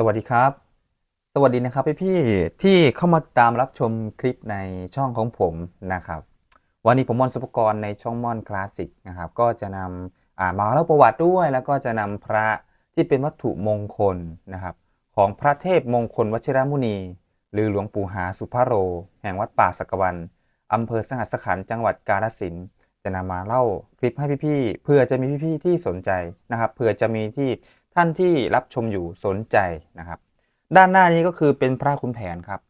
สวัสดีครับ สวัสดีนะครับพี่ๆที่เข้ามาตามรับชมคลิปในช่องของผมนะครับ วันนี้ผมมอนสุปกรณ์ในช่องมอนคลาสสิกนะครับ ก็จะนำอ่ามาเล่าประวัติด้วย แล้วก็จะนำพระที่เป็นวัตถุมงคลนะครับ ของพระเทพมงคลวชิรมุนี หรือหลวงปู่หาสุภโร แห่งวัดป่าสักวันอำเภอสหัสขันจังหวัดกาฬสินธุ์จะนำมาเล่าคลิปให้พี่ๆเพื่อจะมีพี่ๆที่สนใจนะครับเผื่อจะมีที่ ท่านที่รับชมอยู่สนใจนะครับ ด้านหน้านี้ก็คือเป็นพระขุนแผนครับ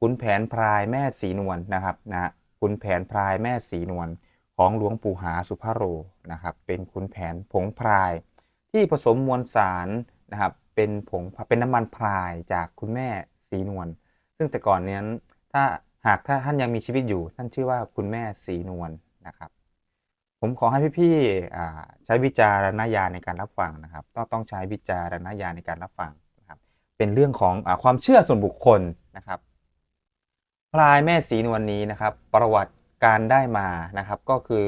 ขุนแผนพรายแม่สีนวลนะครับนะขุนแผนพรายแม่สีนวลของหลวงปู่หาสุภโรนะครับ เป็นขุนแผนผงพราย ที่ผสมมวลสารนะครับเป็นผงเป็นน้ำมันพรายจากคุณแม่สีนวลซึ่งแต่ก่อนนี้ถ้าหากถ้าท่านยังมีชีวิตอยู่ ท่านชื่อว่าคุณแม่สีนวลนะครับ ผมขอให้พี่ๆใช้วิจารณญาณในการรับฟังนะครับ ต้องต้องใช้วิจารณญาณในการรับฟังนะครับ เป็นเรื่องของอความเชื่อส่วนบุคคลนะครับพลายแม่สีนวลนี้นะครับ ประวัติการได้มานะครับ ก็คือ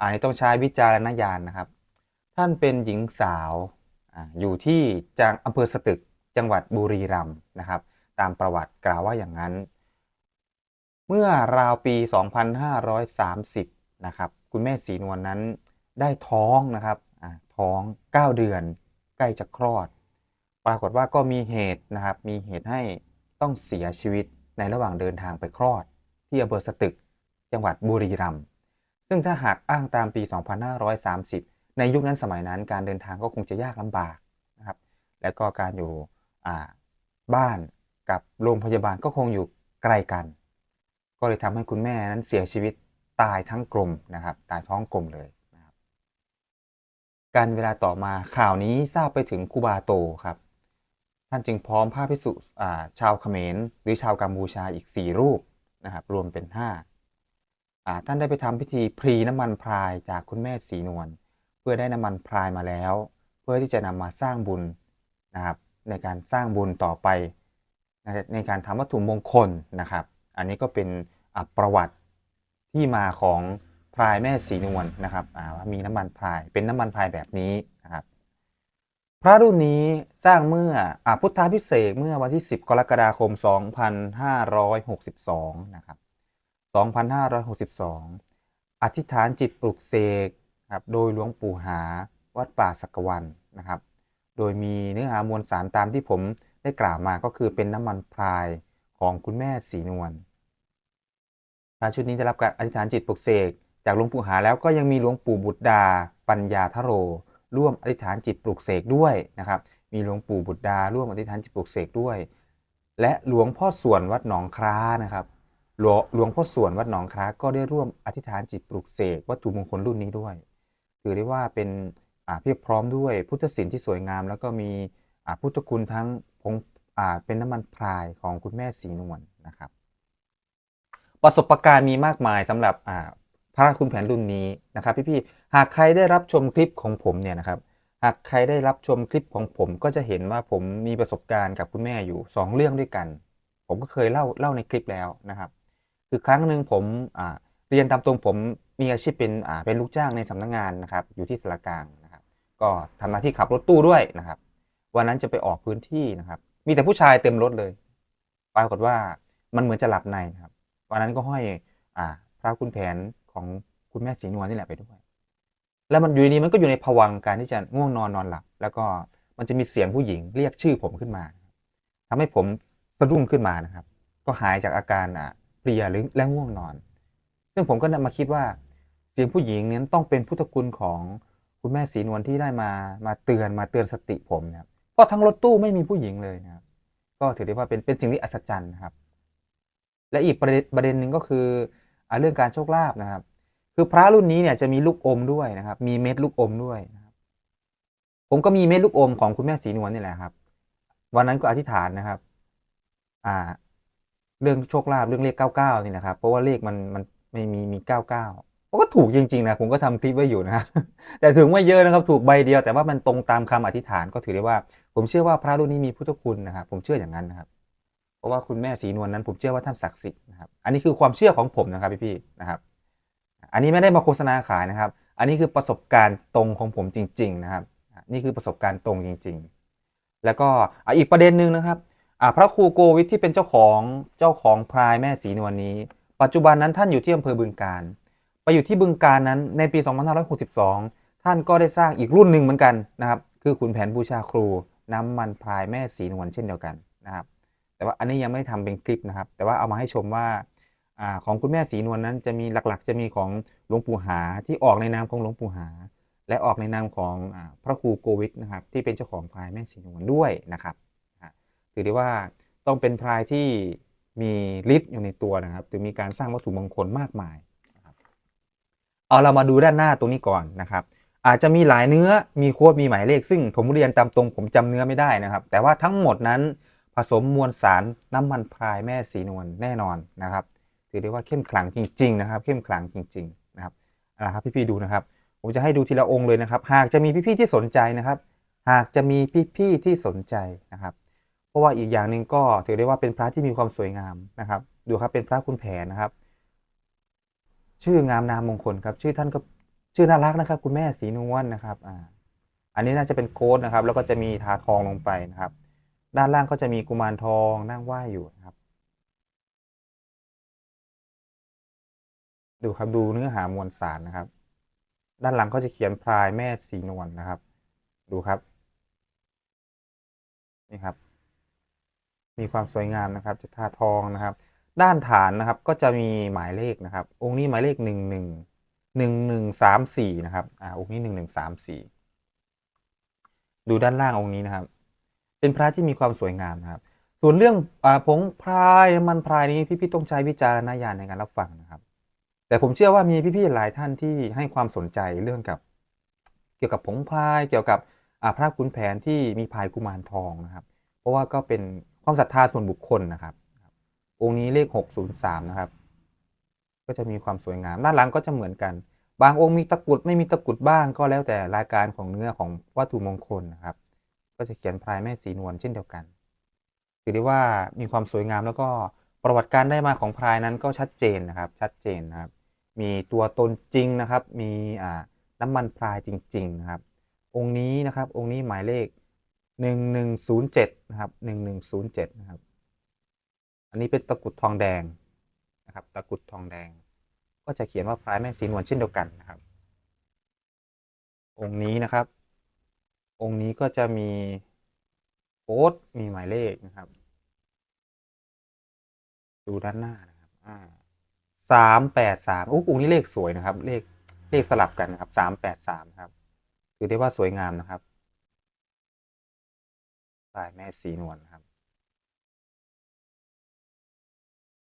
อันนี้ต้องใช้วิจารณญาณนะครับ ท่านเป็นหญิงสาวออยู่ที่จังอำเภอสตึกจังหวัดบุรีรัมย์นะครับ ตามประวัติกล่าวว่าอย่างนั้น เมื่อราวปี 2530 นะครับ คุณแม่สีนวลนั้นได้ท้องนะครับท้อง 9 เดือน ใกล้จะคลอด ปรากฏว่าก็มีเหตุนะครับ มีเหตุให้ต้องเสียชีวิตในระหว่างเดินทางไปคลอด ที่อำเภอสตึก จังหวัดบุรีรัมย์ซึ่งถ้าหากอ้างตามปี 2530 ในยุคนั้นสมัยนั้นการเดินทางก็คงจะยากลำบากนะครับ แล้วก็การอยู่บ้านกับโรงพยาบาลก็คงอยู่ไกลกัน ก็เลยทำให้คุณแม่นั้นเสียชีวิต ตายทั้งกลมนะครับ ตายท้องกลมเลยนะครับการเวลาต่อมาข่าวนี้ทราบไปถึงคูบาโตครับ ท่านจึงพร้อมพระภิกษุชาวเขมร หรือชาวกัมพูชาอีก 4 รูปนะครับ รวมเป็น5อ่าท่านได้ไปทำพิธีพรีน้ำมันพรายจากคุณแม่สีนวลเพื่อได้น้ำมันพรายมาแล้ว เพื่อที่จะนำมาสร้างบุญนะครับในการสร้างบุญต่อไปนในการทำวัตถุมงคลนะครับ อันนี้ก็เป็นประวัติ ที่มาของพรายแม่สีนวลนะครับว่ามีน้ำมันพรายเป็นน้ำมันพรายแบบนี้นะครับ พระรุ่นนี้สร้างเมื่ออพุทธาพิเศษเมื่อวันที่ 10 กรกฎาคม 2562 นะครับ 2562 อธิษฐานจิตปลุกเสกครับโดยหลวงปู่หาวัดป่าสักวันนะครับ โดยมีเนื้อหามวลสารตามที่ผมได้กล่าวมาก็คือเป็นน้ำมันพรายของคุณแม่สีนวล พระชุดนี้ได้รับการอธิษฐานจิตปลุกเสกจากหลวงปู่หาแล้วก็ยังมีหลวงปู่บุตรดา ปัญญาทโร ร่วมอธิษฐานจิตปลุกเสกด้วยนะครับ มีหลวงปู่บุตรดา ร่วมอธิษฐานจิตปลุกเสกด้วย และหลวงพ่อส่วนวัดหนองคล้านะครับหลวงหลวงพ่อส่วนวัดหนองคล้าก็ได้ร่วมอธิษฐานจิตปลุกเสกวัตถุมงคลรุ่นนี้ด้วย ถือได้ว่าเป็นเพียบพร้อมด้วยพุทธศิลป์ที่สวยงาม แล้วก็มีพุทธคุณทั้งผงเป็นน้ำมันพรายของคุณแม่สีนวลนะครับ ประสบการณ์มีมากมายสำหรับพระคุณแผนรุ่นนี้นะครับ พี่ๆหากใครได้รับชมคลิปของผมเนี่ยนะครับหากใครได้รับชมคลิปของผมก็จะเห็นว่าผมมีประสบการณ์กับคุณแม่อยู่ 2 เรื่องด้วยกัน ผมก็เคยเล่าเล่าในคลิปแล้วนะครับ คือครั้งหนึ่งผมเรียนตามตรงผมมีอาชีพเป็นเป็นลูกจ้างในสำนักงานนะครับ อยู่ที่สระกลางนะครับ ก็ทำหน้าที่ขับรถตู้ด้วยนะครับ วันนั้นจะไปออกพื้นที่นะครับ มีแต่ผู้ชายเต็มรถเลยปรากฏว่ามันเหมือนจะหลับในนะครับ วันนั้นก็ห้อยอ่า พระคุณแผนของคุณแม่สีนวลนี่แหละไปด้วย แล้วมันอยู่ดีๆมันก็อยู่ในภวังการที่จะง่วงนอนนอนหลับ แล้วก็มันจะมีเสียงผู้หญิงเรียกชื่อผมขึ้นมาทำให้ผมสะดุ้งขึ้นมานะครับ ก็หายจากอาการอะเพลียหรือและง่วงนอน ซึ่งผมก็มาคิดว่าเสียงผู้หญิงนั้นต้องเป็นพุทธคุณของคุณแม่สีนวลที่ได้มามาเตือนมาเตือนสติผมนะครับเพราะทั้งรถตู้ไม่มีผู้หญิงเลยนะครับ ก็ถือได้ว่าเป็นเป็นสิ่งที่อัศจรรย์นะครับ และอีกประเด็นประเด็นหนึ่งก็คือเรื่องการโชคลาภนะครับ คือพระรุ่นนี้เนี่ยจะมีลูกอมด้วยนะครับ มีเม็ดลูกอมด้วยนะครับ ผมก็มีเม็ดลูกอมของคุณแม่สีนวลนี่แหละครับ วันนั้นก็อธิษฐานนะครับ อ่า เรื่องโชคลาภเรื่องเลข99นี่นะครับ เพราะว่าเลขมันมันไม่มีมี99ผมก็ถูกจริงๆนะผมก็ทำคลิปไว้อยู่นะแต่ถึงไม่เยอะนะครับถูกใบเดียวแต่ว่ามันตรงตามคำอธิษฐานก็ถือได้ว่า ผมเชื่อว่าพระรุ่นนี้มีพุทธคุณนะครับผมเชื่ออย่างนั้นนะครับ ราะว่าคุณแม่สีนวลนั้นผมเชื่อว่าท่านศักดิ์สิทธิ์นะครับ อันนี้คือความเชื่อของผมนะครับพี่ๆนะครับ อันนี้ไม่ได้มาโฆษณาขายนะครับ อันนี้คือประสบการณ์ตรงของผมจริง ๆ นะครับ นี่คือประสบการณ์ตรงจริงแล้วก็อีกประเด็นหนึ่งนะครับพระครูโกวิทที่เป็นเจ้าของเจ้าของพรายแม่สีนวลนี้ ปัจจุบันนั้นท่านอยู่ที่อำเภอบึงการไปอยู่ที่บึงการนั้นในปี 2562 ท่านก็ได้สร้างอีกรุ่นหนึ่งเหมือนกันนะครับ คือขุนแผนบูชาครูน้ำมันพรายแม่สีนวลเช่นเดียวกันนะครับ แต่ว่าอันนี้ยังไม่ได้ทำเป็นคลิปนะครับ แต่ว่าเอามาให้ชมว่าอของคุณแม่สีนวลนั้นจะมีหลักๆ จะมีของหลวงปู่หาที่ออกในนามของหลวงปู่หา และออกในนามของอพระครูโกวิทนะครับที่เป็นเจ้าของพรายแม่สีนวลด้วยนะครับถือได้ว่าต้องเป็นพรายที่มีฤทธิ์อยู่ในตัวนะครับถึงมีการสร้างวัตถุมงคลมากมายเอาเรามาดูด้านหน้าตรงนี้ก่อนนะครับ อาจจะมีหลายเนื้อมีโค้ดมีหมายเลข ซึ่งผมเรียนตามตรงผมจำเนื้อไม่ได้นะครับ แต่ว่าทั้งหมดนั้น ผสมมวลสารน้ำมันพรายแม่สีนวลแน่นอนนะครับ ถือได้ว่าเข้มขลังจริง ๆ นะครับ เข้มขลังจริง ๆ นะครับเอาละครับพี่ๆดูนะครับ ผมจะให้ดูทีละองค์เลยนะครับ หากจะมีพี่ๆที่สนใจนะครับ หากจะมีพี่ๆที่สนใจนะครับ เพราะว่าอีกอย่างหนึ่งก็ถือได้ว่าเป็นพระที่มีความสวยงามนะครับ ดูครับเป็นพระคุณแผนนะครับ ชื่องามนามมงคลครับ ชื่อท่านก็ชื่อน่ารักนะครับ คุณแม่สีนวลนะครับอ่าอันนี้น่าจะเป็นโค้ดนะครับ แล้วก็จะมีทาทองลงไปนะครับ ด้านล่างก็จะมีกุมารทองนั่งไหว้อยู่นะครับ ดูครับดูเนื้อหามวลสารนะครับ ด้านหลังก็จะเขียนพรายแม่สีนวลนะครับ ดูครับ นี่ครับ มีความสวยงามนะครับ จะทาทองนะครับ ด้านฐานนะครับก็จะมีหมายเลขนะครับ องค์นี้หมายเลขหนึ่งหนึ่งหนึ่งหนึ่งสามสี่นะครับอ่าองค์นี้หนึ่งหนึ่งสามสี่ดูด้านล่างองค์นี้นะครับ เป็นพระที่มีความสวยงามนะครับ ส่วนเรื่องอผงพรายมันพรายนี้พี่ๆต้องใช้วิจารณญาณในการรับฟังนะครับ แต่ผมเชื่อว่ามีพี่ๆหลายท่านที่ให้ความสนใจเรื่องกับเกี่ยวกับผงพรายเกี่ยวกับพระขุนแผนที่มีพายกุมารทองนะครับ เพราะว่าก็เป็นความศรัทธาส่วนบุคคลนะครับ องค์นี้เลข 603 นะครับ ก็จะมีความสวยงามด้านหลังก็จะเหมือนกัน บางองค์มีตะกุดไม่มีตะกุดบ้างก็แล้วแต่รายการของเนื้อของวัตถุมงคลนะครับ ก็จะเขียนพรายแม่สีนวลเช่นเดียวกัน ถือได้ว่ามีความสวยงามแล้วก็ประวัติการได้มาของพรายนั้นก็ชัดเจนนะครับ ชัดเจนนะครับ มีตัวตนจริงนะครับ มีอ่าน้ำมันพรายจริง ๆ นะครับ องค์นี้นะครับ องค์นี้หมายเลข 1107 นะครับ 1107 นะครับ อันนี้เป็นตะกุดทองแดงนะครับ ตะกุดทองแดง ก็จะเขียนว่าพรายแม่สีนวลเช่นเดียวกันนะครับ องค์นี้นะครับ องค์นี้ก็จะมีโค้ดมีหมายเลขนะครับ ดูด้านหน้านะครับอ่าสามแปดสามโอ้องค์นี้เลขสวยนะครับ เลขเลขสลับกันนะครับสามแปดสามครับ ถือได้ว่าสวยงามนะครับสายแม่สีนวลครับ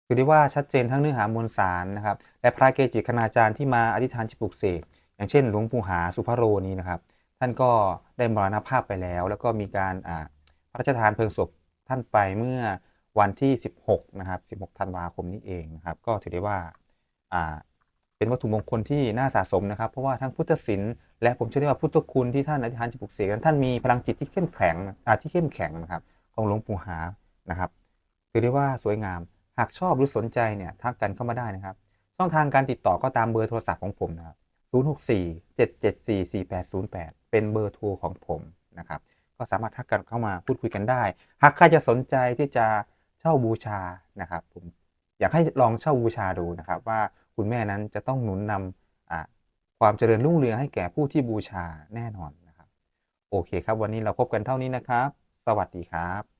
คือได้ว่าชัดเจนทั้งเนื้อหามวลสารนะครับ และพระเกจิคณาจารย์ที่มาอธิษฐานจิตปลุกเสกอย่างเช่นหลวงปู่หาสุภโรนี้นะครับ ท่านก็ได้มรณภาพไปแล้ว แล้วก็มีการพระราชทานเพลิงศพท่านไปเมื่อวันที่ 16 นะครับ 16 ธันวาคมนี้เองนะครับ ก็ถือได้ว่าเป็นวัตถุมงคลที่น่าสะสมนะครับ เพราะว่าทั้งพุทธศิลป์และผมเชื่อได้ว่าพุทธคุณที่ท่านอธิษฐานจิตปลุกเสกนั้นท่านมีพลังจิตที่เข้มแข็งที่เข้มแข็งนะครับ ของหลวงปู่หานะครับถือได้ว่าสวยงาม หากชอบหรือสนใจเนี่ยทักกันเข้ามาได้นะครับ ช่องทางการติดต่อก็ตามเบอร์โทรศัพท์ของผมนะครับ 064 774 4808 เป็นเบอร์โทรของผมนะครับ ก็สามารถทักกันเข้ามาพูดคุยกันได้ หากใครจะสนใจที่จะเช่าบูชานะครับ ผมอยากให้ลองเช่าบูชาดูนะครับ ว่าคุณแม่นั้นจะต้องหนุนนำอ่าความเจริญรุ่งเรืองให้แก่ผู้ที่บูชาแน่นอนนะครับ โอเคครับ วันนี้เราพบกันเท่านี้นะครับ สวัสดีครับ